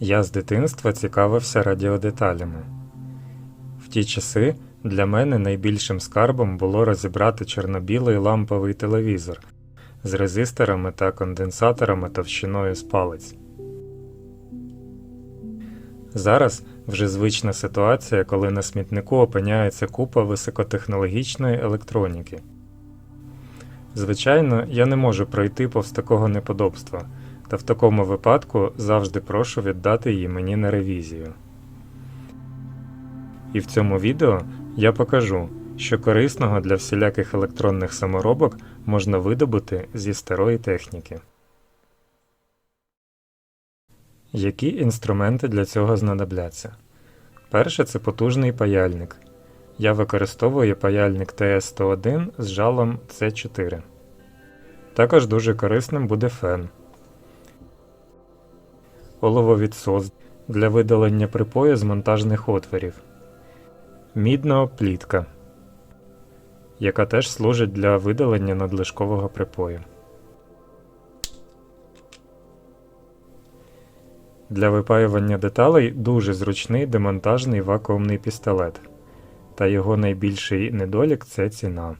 Я з дитинства цікавився радіодеталями. В ті часи для мене найбільшим скарбом було розібрати чорно-білий ламповий телевізор з резисторами та конденсаторами товщиною з палець. Зараз вже звична ситуація, коли на смітнику опиняється купа високотехнологічної електроніки. Звичайно, я не можу пройти повз такого неподобства, та в такому випадку завжди прошу віддати її мені на ревізію. І в цьому відео я покажу, що корисного для всіляких електронних саморобок можна видобути зі старої техніки. Які інструменти для цього знадобляться? Перше це потужний паяльник. Я використовую паяльник TS101 з жалом C4. Також дуже корисним буде фен. Олововідсос для видалення припою з монтажних отворів. Мідна плітка, яка теж служить для видалення надлишкового припою. Для випаювання деталей дуже зручний демонтажний вакуумний пістолет. Та його найбільший недолік це ціна.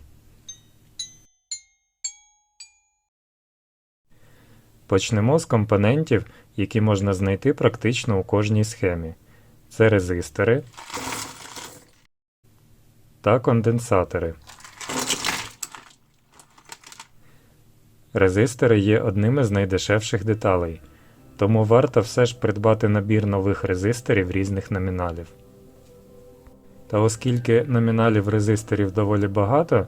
Почнемо з компонентів, які можна знайти практично у кожній схемі. Це резистори та конденсатори. Резистори є одними з найдешевших деталей, тому варто все ж придбати набір нових резисторів різних номіналів. Та оскільки номіналів резисторів доволі багато,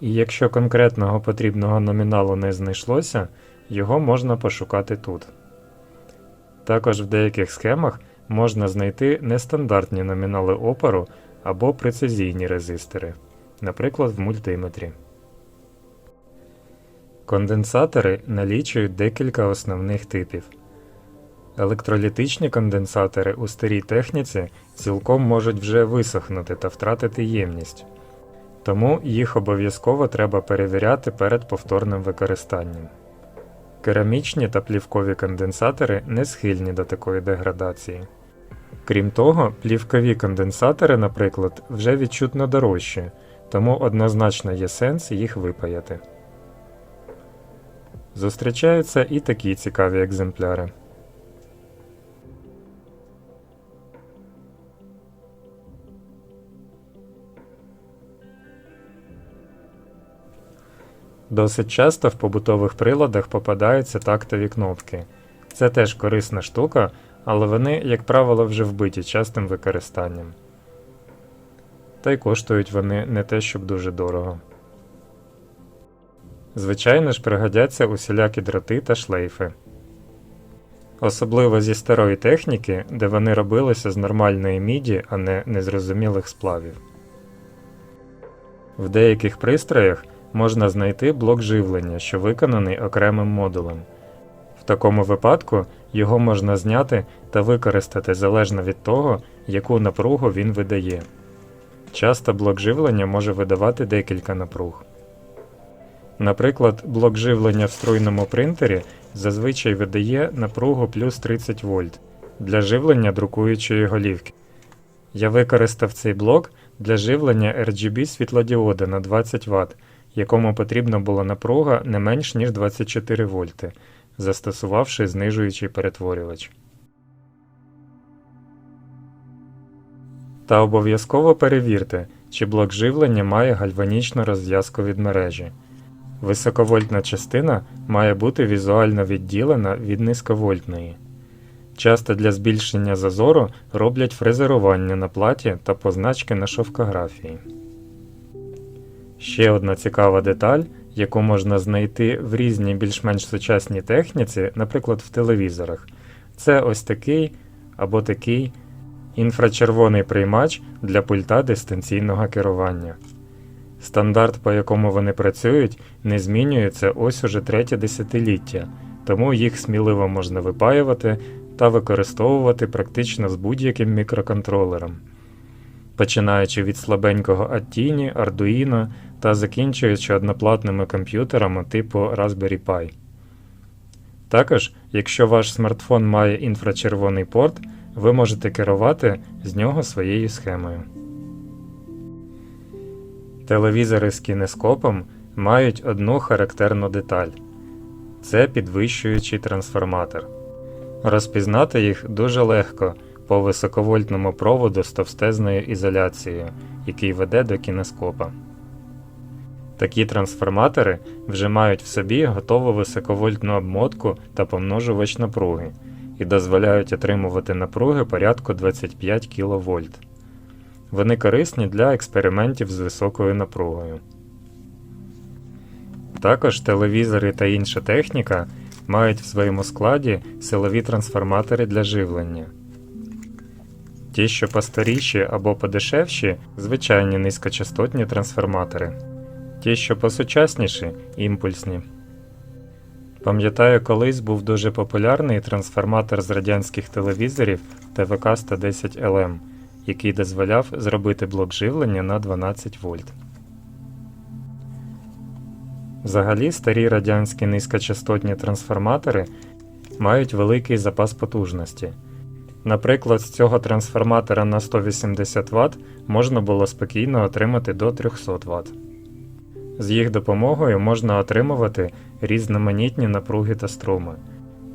і якщо конкретного потрібного номіналу не знайшлося, його можна пошукати тут. Також в деяких схемах можна знайти нестандартні номінали опору або прецизійні резистори, наприклад, в мультиметрі. Конденсатори налічують декілька основних типів. Електролітичні конденсатори у старій техніці цілком можуть вже висохнути та втратити ємність, тому їх обов'язково треба перевіряти перед повторним використанням. Керамічні та плівкові конденсатори не схильні до такої деградації. Крім того, плівкові конденсатори, наприклад, вже відчутно дорожчі, тому однозначно є сенс їх випаяти. Зустрічаються і такі цікаві екземпляри. Досить часто в побутових приладах попадаються тактові кнопки. Це теж корисна штука, але вони, як правило, вже вбиті частим використанням. Та й коштують вони не те, щоб дуже дорого. Звичайно ж, пригодяться усілякі дроти та шлейфи. Особливо зі старої техніки, де вони робилися з нормальної міді, а не незрозумілих сплавів. В деяких пристроях можна знайти блок живлення, що виконаний окремим модулем. В такому випадку його можна зняти та використати залежно від того, яку напругу він видає. Часто блок живлення може видавати декілька напруг. Наприклад, блок живлення в струйному принтері зазвичай видає напругу плюс 30 вольт для живлення друкуючої голівки. Я використав цей блок для живлення RGB світлодіода на 20 Вт, якому потрібна була напруга не менш ніж 24 вольти, застосувавши знижуючий перетворювач. Та обов'язково перевірте, чи блок живлення має гальванічну розв'язку від мережі. Високовольтна частина має бути візуально відділена від низьковольтної. Часто для збільшення зазору роблять фрезерування на платі та позначки на шовкографії. Ще одна цікава деталь, яку можна знайти в різній більш-менш сучасній техніці, наприклад в телевізорах, це ось такий або такий інфрачервоний приймач для пульта дистанційного керування. Стандарт, по якому вони працюють, не змінюється ось уже третє десятиліття, тому їх сміливо можна випаювати та використовувати практично з будь-яким мікроконтролером, починаючи від слабенького Attini, Arduino та закінчуючи одноплатними комп'ютерами типу Raspberry Pi. Також, якщо ваш смартфон має інфрачервоний порт, ви можете керувати з нього своєю схемою. Телевізори з кінескопом мають одну характерну деталь це підвищуючий трансформатор. Розпізнати їх дуже легко по високовольтному проводу з товстезною ізоляцією, який веде до кінескопа. Такі трансформатори вже мають в собі готову високовольтну обмотку та помножувач напруги і дозволяють отримувати напруги порядку 25 кВт. Вони корисні для експериментів з високою напругою. Також телевізори та інша техніка мають в своєму складі силові трансформатори для живлення. Ті, що постаріші або подешевші, звичайні низькочастотні трансформатори. Ті, що посучасніші імпульсні. Пам'ятаю, колись був дуже популярний трансформатор з радянських телевізорів ТВК 110 LM, який дозволяв зробити блок живлення на 12 вольт. Взагалі, старі радянські низькочастотні трансформатори мають великий запас потужності. Наприклад, з цього трансформатора на 180 Вт можна було спокійно отримати до 300 Вт. З їх допомогою можна отримувати різноманітні напруги та струми.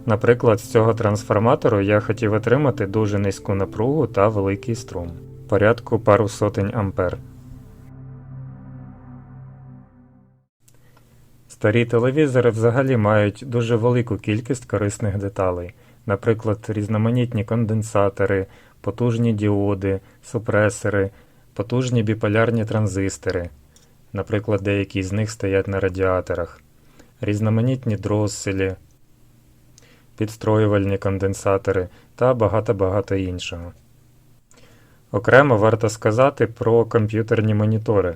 Наприклад, з цього трансформатору я хотів отримати дуже низьку напругу та великий струм порядку пару сотень ампер. Старі телевізори взагалі мають дуже велику кількість корисних деталей, наприклад, різноманітні конденсатори, потужні діоди, супресори, потужні біполярні транзистори. Наприклад, деякі з них стоять на радіаторах, різноманітні дросселі, підстроювальні конденсатори та багато-багато іншого. Окремо варто сказати про комп'ютерні монітори.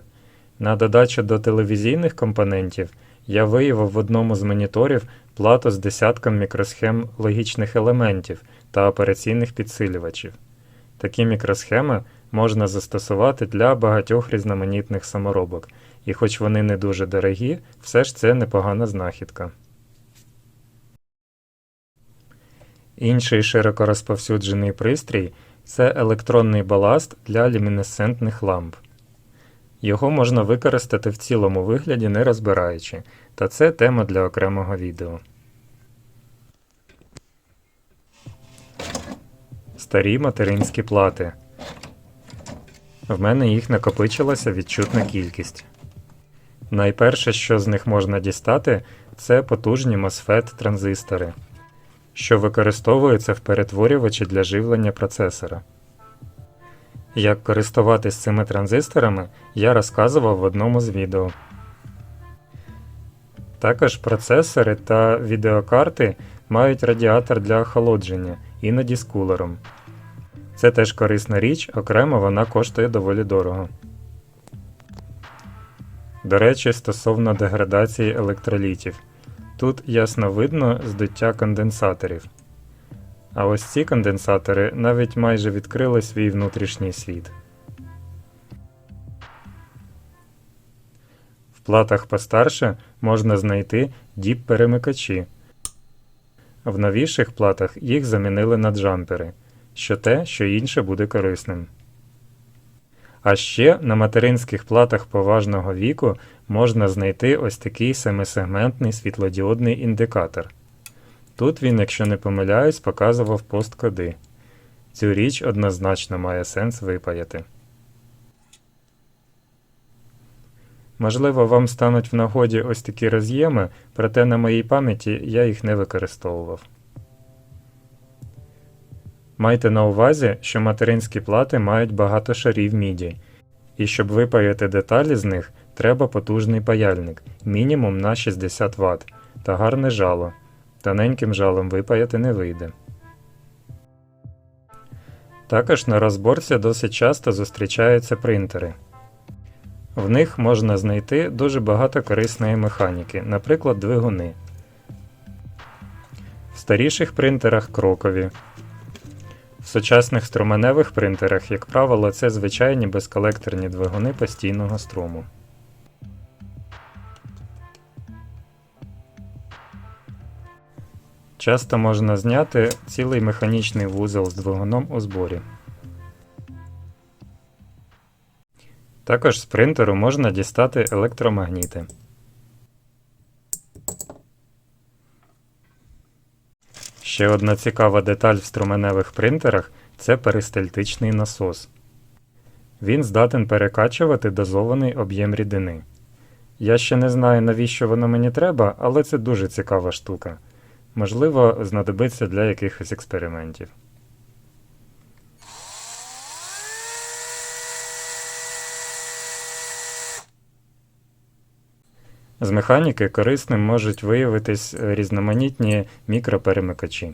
На додачу до телевізійних компонентів я виявив в одному з моніторів плату з десятком мікросхем логічних елементів та операційних підсилювачів. Такі мікросхеми можна застосувати для багатьох різноманітних саморобок, і хоч вони не дуже дорогі, все ж це непогана знахідка. Інший широко розповсюджений пристрій це електронний баласт для люмінесцентних ламп. Його можна використати в цілому вигляді не розбираючи, та це тема для окремого відео. Старі материнські плати. В мене їх накопичилася відчутна кількість. Найперше, що з них можна дістати, це потужні MOSFET транзистори, що використовуються в перетворювачі для живлення процесора. Як користуватись цими транзисторами, я розказував в одному з відео. Також процесори та відеокарти мають радіатор для охолодження, іноді з кулером. Це теж корисна річ, окремо вона коштує доволі дорого. До речі, стосовно деградації електролітів. Тут ясно видно здуття конденсаторів. А ось ці конденсатори навіть майже відкрили свій внутрішній світ. В платах постарше можна знайти діп-перемикачі. В новіших платах їх замінили на джампери, що те, що інше буде корисним. А ще на материнських платах поважного віку можна знайти ось такий семисегментний світлодіодний індикатор. Тут він, якщо не помиляюсь, показував посткоди. Цю річ однозначно має сенс випаяти. Можливо, вам стануть в нагоді ось такі роз'єми, проте на моїй пам'яті я їх не використовував. Майте на увазі, що материнські плати мають багато шарів міді, і щоб випаяти деталі з них, треба потужний паяльник, мінімум на 60 Вт, та гарне жало. Тоненьким жалом випаяти не вийде. Також на розборці досить часто зустрічаються принтери. В них можна знайти дуже багато корисної механіки, наприклад, двигуни. В старіших принтерах крокові. В сучасних струменевих принтерах, як правило, це звичайні безколекторні двигуни постійного струму. Часто можна зняти цілий механічний вузол з двигуном у зборі. Також з принтеру можна дістати електромагніти. Ще одна цікава деталь в струменевих принтерах це перистальтичний насос. Він здатен перекачувати дозований об'єм рідини. Я ще не знаю, навіщо воно мені треба, але це дуже цікава штука. Можливо, знадобиться для якихось експериментів. З механіки корисним можуть виявитись різноманітні мікроперемикачі.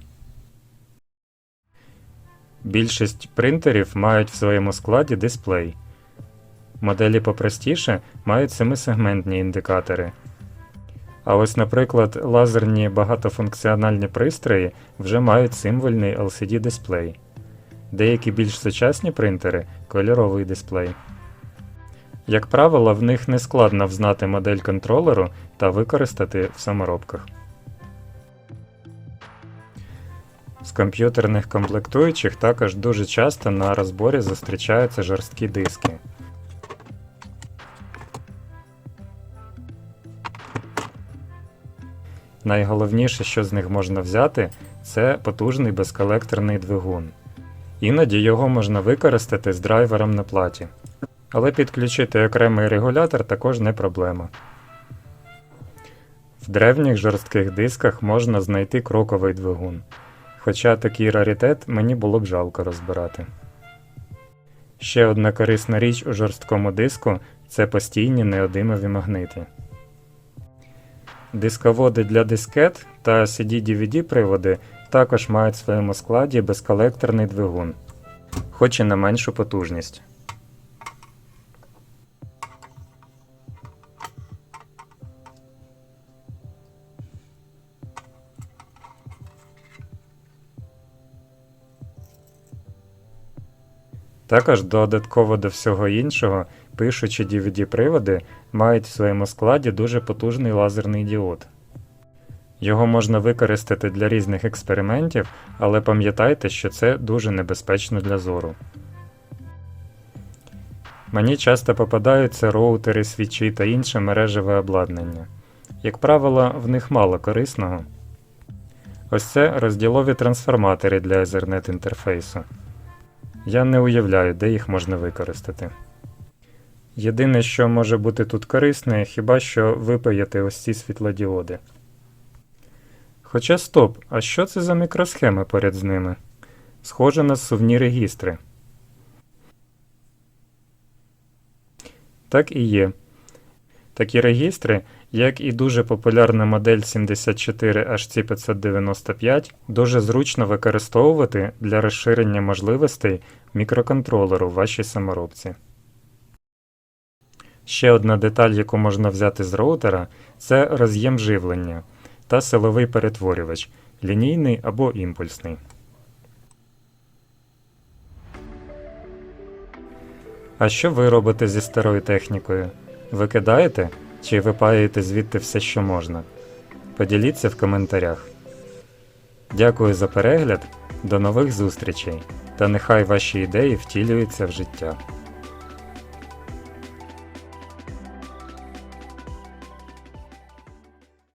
Більшість принтерів мають в своєму складі дисплей. Моделі попростіше мають семисегментні індикатори. А ось, наприклад, лазерні багатофункціональні пристрої вже мають символьний LCD дисплей. Деякі більш сучасні принтери кольоровий дисплей. Як правило, в них не складно взнати модель контролеру та використати в саморобках. З комп'ютерних комплектуючих також дуже часто на розборі зустрічаються жорсткі диски. Найголовніше, що з них можна взяти, це потужний безколекторний двигун. Іноді його можна використати з драйвером на платі. Але підключити окремий регулятор також не проблема. В древніх жорстких дисках можна знайти кроковий двигун. Хоча такий раритет мені було б жалко розбирати. Ще одна корисна річ у жорсткому диску це постійні неодимові магнити. Дисководи для дискет та CD-DVD приводи також мають в своєму складі безколекторний двигун, хоч і на меншу потужність. Також додатково до всього іншого, пишучі DVD-приводи мають в своєму складі дуже потужний лазерний діод. Його можна використати для різних експериментів, але пам'ятайте, що це дуже небезпечно для зору. Мені часто попадаються роутери, свічі та інше мережеве обладнання. Як правило, в них мало корисного. Ось це розділові трансформатори для Ethernet інтерфейсу. Я не уявляю, де їх можна використати. Єдине, що може бути тут корисне, хіба що випаяти ось ці світлодіоди. Хоча стоп, а що це за мікросхеми поряд з ними? Схоже на сувні регістри. Так і є. Такі регістри, як і дуже популярна модель 74HC595, дуже зручно використовувати для розширення можливостей мікроконтролеру в вашій саморобці. Ще одна деталь, яку можна взяти з роутера, це роз'єм живлення та силовий перетворювач лінійний або імпульсний. А що ви робите зі старою технікою? Викидаєте чи випаєте звідти все, що можна? Поділіться в коментарях. Дякую за перегляд, до нових зустрічей та нехай ваші ідеї втілюються в життя.